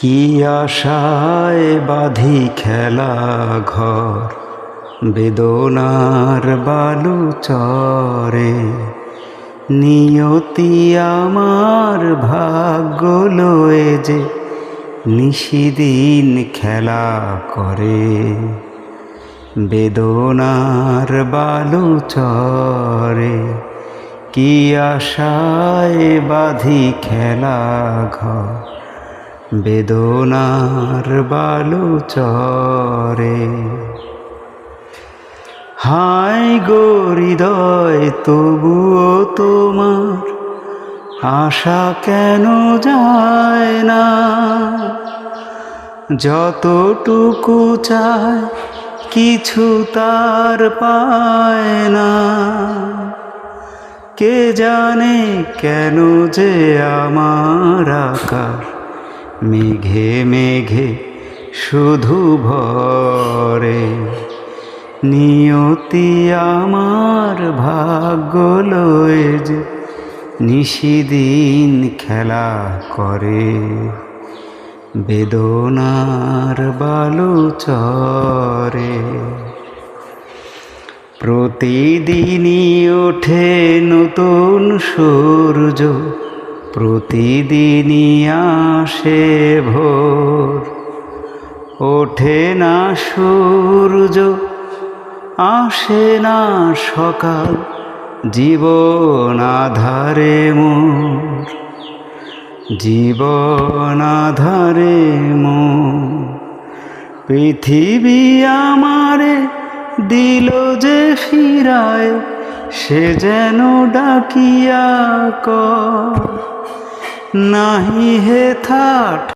কি আশায় বাঁধি খেলা ঘর? বেদনার বালু চরে। নিয়তি আমার ভাগ্য লয়ে যে নিশিদিন খেলা করে। বেদনার বালু চরে। কি আশায় বাঁধি খেলা ঘর? বেদনার বালু চরে। হাই গো হৃদয়, তবুও তোমার আশা কেন যায় না? যতটুকু চায়, কিছু তার পায় না। কে জানে কেন যে আমার আকাশ মেঘে মেঘে শুধু ভরে। নিয়তি আমার ভাগ্য লয়ে যে নিশিদিন খেলা করে। বেদনার বালু চরে। প্রতিদিনই ওঠে নতুন সূর্য। প্রতিদিনই আসে ভোর। ওঠে না সূর্য, আসে না সকাল, জীবন আধারে মোর জীবন আধারে মোর পৃথিবী আমারে দিল যে ফিরায়, সে যেন ডাকিয়া ক नहीं है थाट।